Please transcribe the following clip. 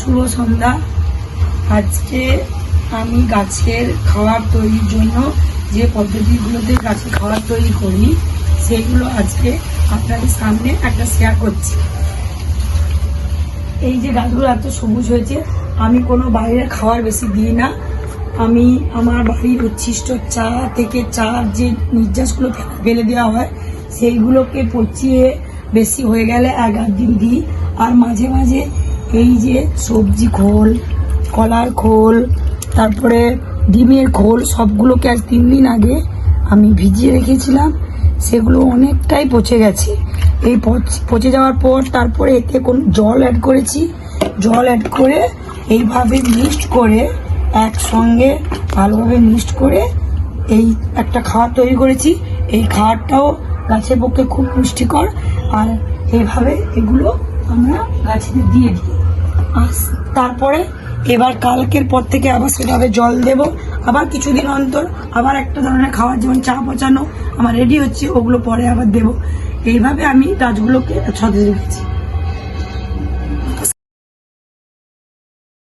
শুভ সন্ধ্যা। আজকে আমি গাছের খাবার তৈরির জন্য যে পদ্ধতিগুলোতে গাছের খাবার তৈরি করি, সেগুলো আজকে আপনাদের সামনে একটা শেয়ার করছি। এই যে গাছগুলো এত সবুজ হয়েছে, আমি কোনো বাইরের খাবার বেশি দিই না। আমি আমার বাড়ির উচ্ছিষ্ট চা থেকে চার যে নির্যাসগুলো ফেলে দেওয়া হয়, সেইগুলোকে পচিয়ে বেশি হয়ে গেলে এক আধ দিন দিই। আর মাঝে মাঝে এই যে সবজি খোল, কলার খোল, তারপরে ডিমের খোল, সবগুলোকে আজ তিন দিন আগে আমি ভিজিয়ে রেখেছিলাম। সেগুলো অনেকটাই পচে গেছে। এই পচ- যাওয়ার পর তারপরে এতে কোন জল অ্যাড করেছি। জল অ্যাড করে এইভাবে মিক্সড করে একসঙ্গে ভালোভাবে মিক্সড করে এই একটা খাবার তৈরি করেছি। এই খাবারটাও গাছের পক্ষে খুব পুষ্টিকর। আর এইভাবে এগুলো আমরা গাছেদের দিয়ে দিই। তারপরে এবার কালকের পর থেকে আবার সেভাবে জল দেব। আবার কিছুদিন অন্তর আবার একটা ধরনের খাওয়ার যেমন চা পচানো, আমার রেডি হচ্ছে, ওগুলো পরে আবার দেব। এইভাবে আমি গাছগুলোকে সতেজ রেখেছি।